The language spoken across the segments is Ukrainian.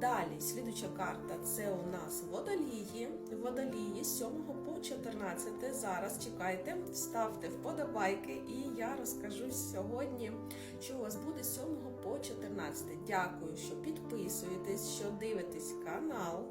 Далі, слідуча карта це у нас водолії. Водолії з 7 по 14. Зараз чекайте, ставте вподобайки, і я розкажу сьогодні, що у вас буде з 7 по 14. Дякую, що підписуєтесь, що дивитесь канал.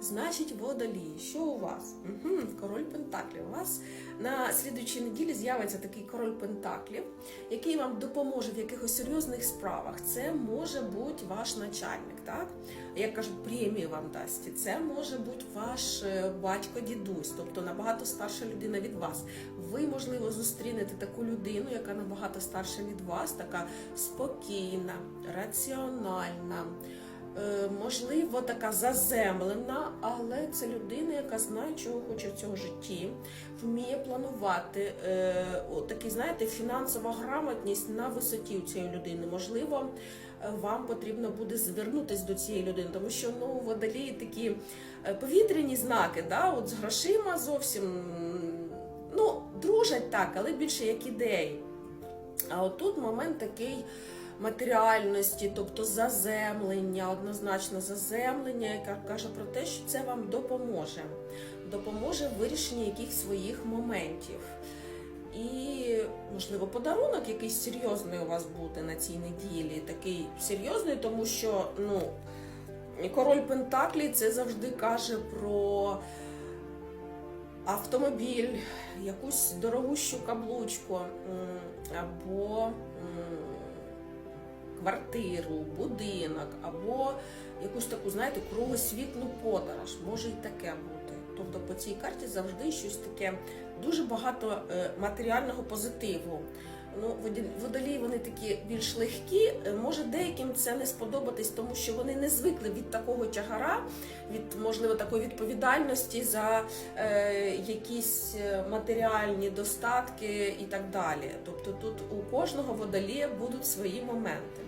Значить, водолії, що у вас? Угу, король Пентаклів. У вас на слідуючій неділі з'явиться такий король Пентаклів, який вам допоможе в якихось серйозних справах. Це може бути ваш начальник, так? Як кажуть, премію вам дасть. Це може бути ваш е, батько-дідусь, тобто набагато старша людина від вас. Ви, можливо, зустрінете таку людину, яка набагато старша від вас, така спокійна, раціональна. Е, Можливо, така заземлена, але це людина, яка знає, чого хоче в цьому житті, вміє планувати. Е, Такий, знаєте, фінансова грамотність на висоті у цієї людини. Можливо, е, вам потрібно буде звернутися до цієї людини, тому що ну, водолії такі повітряні знаки, да? от з грошима зовсім ну, дружать так, але більше як ідеї. А от тут момент такий матеріальності, тобто заземлення, однозначно заземлення, яка каже про те, що це вам допоможе. Допоможе в вирішенні якихось своїх моментів. І, можливо, подарунок якийсь серйозний у вас буде на цій неділі. Такий серйозний, тому що ну, король Пентаклі це завжди каже про автомобіль, якусь дорогущу каблучку або квартиру, будинок, або якусь таку, знаєте, кругосвітну подорож. Може і таке бути. Тобто по цій карті завжди щось таке дуже багато е, матеріального позитиву. Ну, водолії вони такі більш легкі. Е, Може деяким це не сподобатись, тому що вони не звикли від такого тягара, від можливо такої відповідальності за е, якісь е, матеріальні достатки і так далі. Тобто тут у кожного водолія будуть свої моменти.